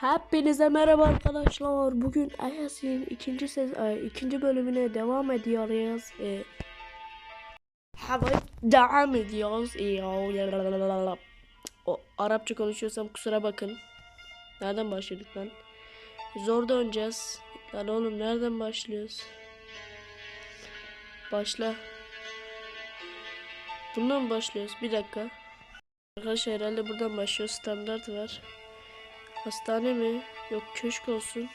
Hepinize merhaba arkadaşlar. Bugün Ayas'ın ikinci sez ikinci bölümüne devam ediyoruz. Ee, evet, devam ediyoruz. Ee, o Arapça konuşuyorsam kusura bakın. Nereden başladık lan? Zor döneceğiz. Lan oğlum nereden başlıyoruz? Başla. Bundan mı başlıyoruz? Bir dakika. Arkadaşlar herhalde buradan başlıyor. Standart var. Hastane mi? Yok köşk olsun.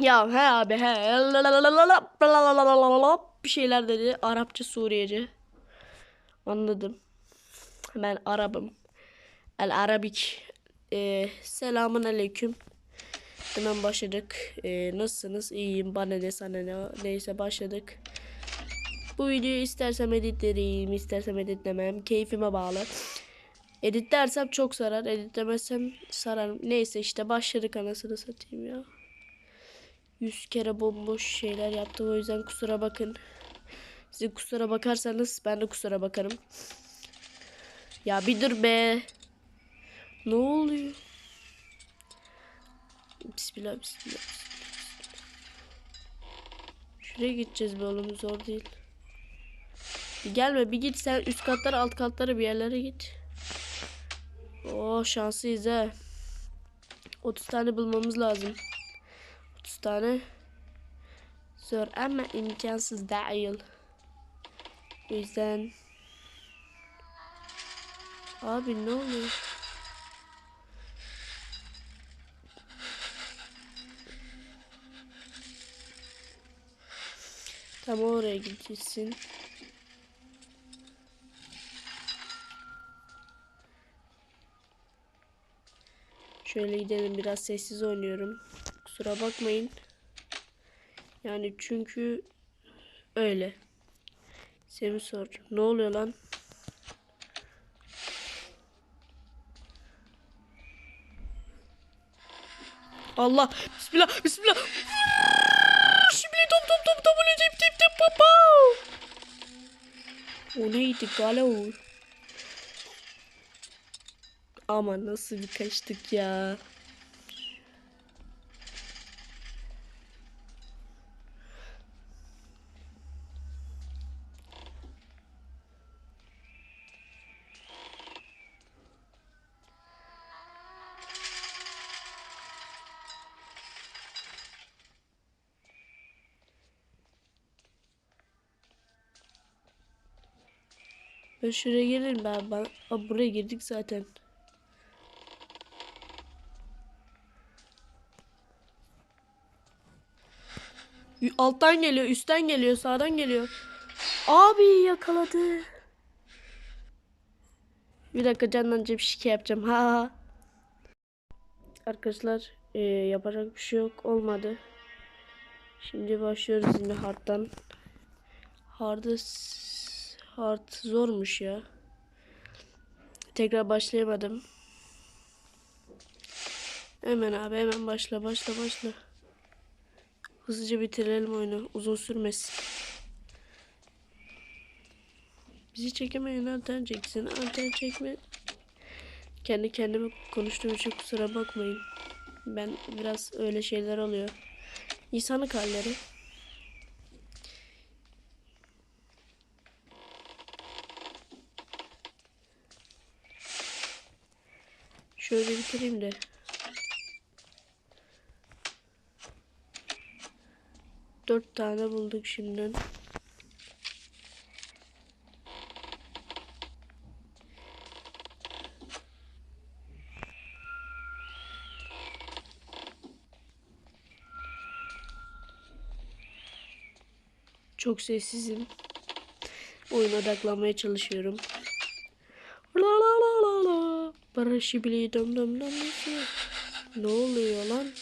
Ya he abi he. Bir şeyler dedi. Arapça Suriyece. Anladım. Ben Arabım. El Arabik. Ee, selamun aleyküm. Hemen başladık. Ee, nasılsınız? İyiyim. Bana ne sana ne. Neyse başladık. Bu videoyu istersem editlerim, istersem editlemem. Keyfime bağlı. Editlersem çok sarar. Editlemezsem sarar. Neyse işte başladık anasını satayım ya. Yüz kere bomboş şeyler yaptım. O yüzden kusura bakın. Siz kusura bakarsanız ben de kusura bakarım. Ya bir dur be. Ne oluyor? Bismillah. bismillah. Şuraya gideceğiz be oğlum zor değil. Bir gelme bir git sen üst katlara alt katlara bir yerlere git. Oo şanslıyız ha. 30 tane bulmamız lazım. 30 tane. Zor ama imkansız değil. O yüzden Abi ne oluyor? Tam oraya gideceksin. Şöyle gidelim biraz sessiz oynuyorum. Kusura bakmayın. Yani çünkü öyle. Seni sor. Ne oluyor lan? Allah. Bismillah. Bismillah. Şimdi top top top top tip tip tip papa. O neydi galo? Ama nasıl bir kaçtık ya. Ben şuraya girelim ben. ben Aa, buraya girdik zaten. Alttan geliyor, üstten geliyor, sağdan geliyor. Abi yakaladı. Bir dakika canlanınca bir şey yapacağım. Ha. Arkadaşlar eee, yapacak bir şey yok. Olmadı. Şimdi başlıyoruz yine hard'dan. Hard'ı hard zormuş ya. Tekrar başlayamadım. Hemen abi hemen başla başla başla. Hızlıca bitirelim oyunu. Uzun sürmesin. Bizi çekemeyin anten çeksin. Anten çekme. Kendi kendime konuştuğum için kusura bakmayın. Ben biraz öyle şeyler oluyor. İnsanlık halleri. Şöyle bitireyim de. Dört tane bulduk şimdiden. Çok sessizim. Oyuna odaklanmaya çalışıyorum. La la la la la. Barışı bile dom dom dom. Ne oluyor lan?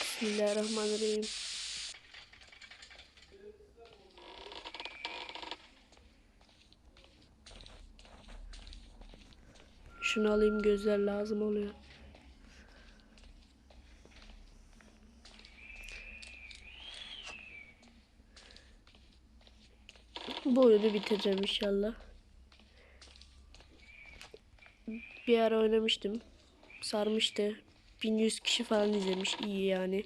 Bismillahirrahmanirrahim. Şunu alayım gözler lazım oluyor. Bu oyunu bitireceğim inşallah. Bir ara oynamıştım. sarmıştı. 1100 kişi falan izlemiş. İyi yani.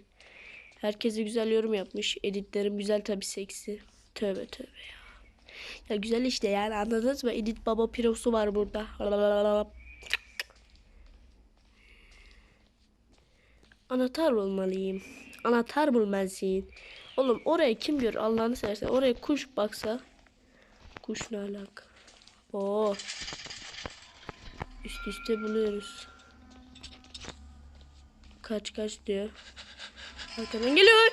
Herkese güzel yorum yapmış. Editlerim güzel tabi seksi. Tövbe tövbe ya. Ya güzel işte yani anladınız mı? Edit baba pirosu var burada. Anahtar bulmalıyım. Anahtar bulmalısın. Oğlum oraya kim diyor Allah'ını seversen. Oraya kuş baksa. Kuş ne alaka? Oo. Üst üste buluyoruz. Kaç kaç diyor. Arkadan geliyor.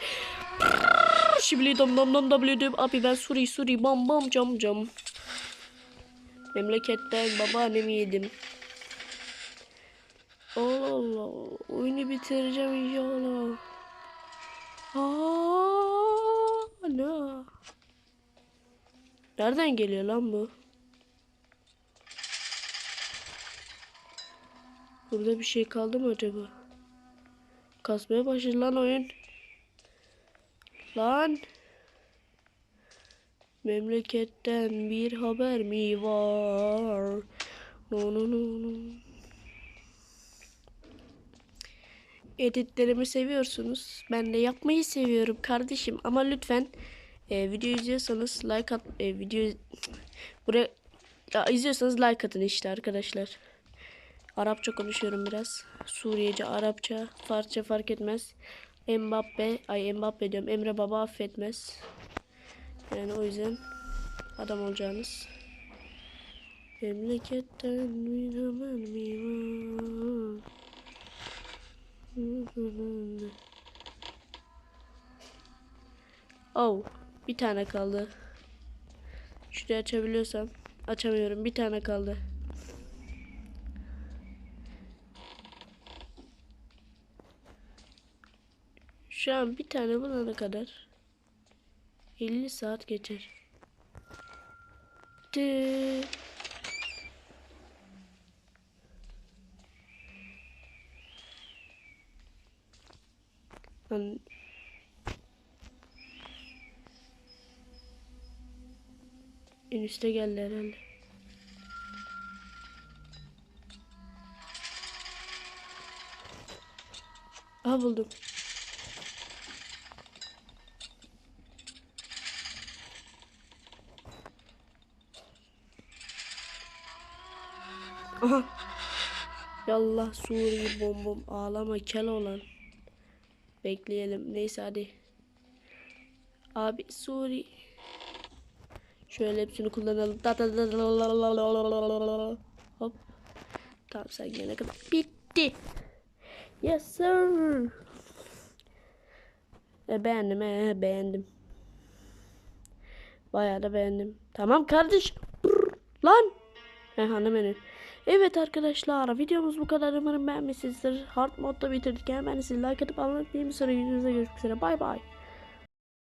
Şibili dom dom dom dom dom. Abi ben Suri Suri bam bam cam cam. Memleketten babaannemi yedim. Allah Allah. Oyunu bitireceğim inşallah. Ne? Nereden geliyor lan bu? Burada bir şey kaldı mı acaba? Kasmaya başladı lan oyun. Lan. Memleketten bir haber mi var? No no no no. Editlerimi seviyorsunuz. Ben de yapmayı seviyorum kardeşim. Ama lütfen e, video izliyorsanız like at. E, video buraya ya, izliyorsanız like atın işte arkadaşlar. Arapça konuşuyorum biraz. Suriyece, Arapça, Farsça fark etmez. Mbappe, ay Mbappe diyorum. Emre Baba affetmez. Yani o yüzden adam olacağınız. Memleketten bir haber mi var? Oh, bir tane kaldı. Şurayı açabiliyorsam. Açamıyorum. Bir tane kaldı. Şu an bir tane bulana kadar 50 saat geçer. Tı. Lan en üste geldi herhalde. Aha buldum. Aha. Yallah Suriye bom bom ağlama kel olan. Bekleyelim. Neyse hadi. Abi Suri. Şöyle hepsini kullanalım. Hop. Tamam sen gelene kadar. Bitti. Yes sir. E, beğendim he beğendim. Bayağı da beğendim. Tamam kardeş. Brr, lan. He hanım Evet arkadaşlar videomuz bu kadar umarım beğenmişsinizdir. Hard modda bitirdik. Hemen siz like atıp unutmayın. Bir sonraki videomuzda görüşmek üzere. Bay bay.